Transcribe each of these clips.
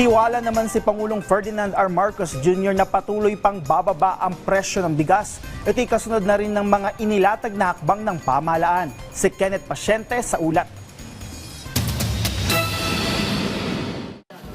Tiwala naman si Pangulong Ferdinand R. Marcos Jr. na patuloy pang bababa ang presyo ng bigas. Ito'y kasunod na rin ng mga inilatag na hakbang ng pamahalaan. Si Kenneth Pasyente sa ulat.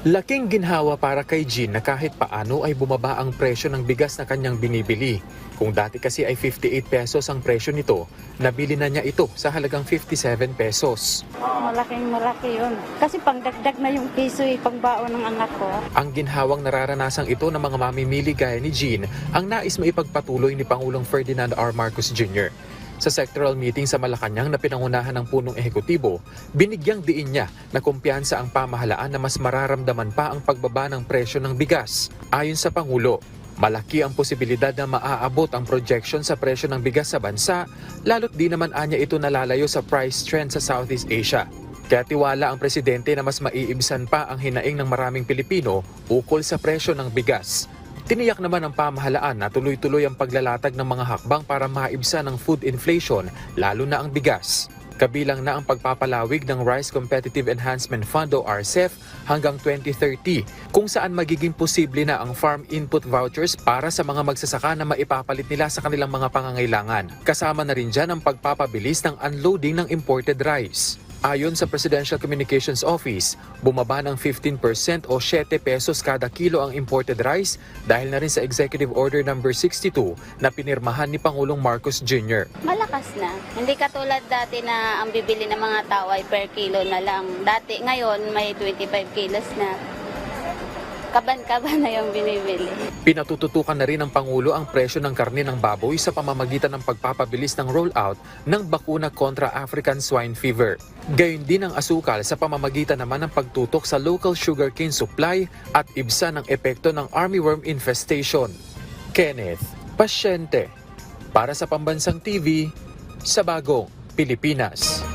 Laking ginhawa para kay Jean na kahit paano ay bumaba ang presyo ng bigas na kanyang binibili. Kung dati kasi ay 58 pesos ang presyo nito, nabili na niya ito sa halagang 57 pesos. Malaking malaki yun. Kasi pangdagdag na yung piso eh, pangbaon ng anak ko. Ang ginhawang nararanasang ito ng mga mamimili gaya ni Jean ang nais maipagpatuloy ni Pangulong Ferdinand R. Marcos Jr. Sa sectoral meeting sa Malacanang na pinangunahan ng punong ehekutibo, binigyang diin niya na kumpiyansa ang pamahalaan na mas mararamdaman pa ang pagbaba ng presyo ng bigas. Ayon sa Pangulo, malaki ang posibilidad na maaabot ang projection sa presyo ng bigas sa bansa, lalo't di naman anya ito nalalayo sa price trend sa Southeast Asia. Kaya tiwala ang presidente na mas maiibsan pa ang hinaing ng maraming Pilipino ukol sa presyo ng bigas. Tiniyak naman ng pamahalaan na tuloy-tuloy ang paglalatag ng mga hakbang para maibsan ang food inflation, lalo na ang bigas. Kabilang na ang pagpapalawig ng Rice Competitive Enhancement Fund o RCEF hanggang 2030 kung saan magiging posible na ang farm input vouchers para sa mga magsasaka na maipapalit nila sa kanilang mga pangangailangan. Kasama na rin dyan ang pagpapabilis ng unloading ng imported rice. Ayon sa Presidential Communications Office, bumaba ng 15% o 7 pesos kada kilo ang imported rice dahil na rin sa Executive Order number 62 na pinirmahan ni Pangulong Marcos Jr. Malakas na. Hindi katulad dati na ang bibili ng mga tao ay per kilo na lang. Dati, ngayon may 25 kilos na. Kaban-kaban na yung binibili. Pinatututukan na rin ng Pangulo ang presyo ng karne ng baboy sa pamamagitan ng pagpapabilis ng rollout ng bakuna kontra African swine fever. Gayun din ang asukal sa pamamagitan naman ng pagtutok sa local sugarcane supply at ibsa ng epekto ng armyworm infestation. Kenneth, pasyente. Para sa Pambansang TV, sa Bagong Pilipinas.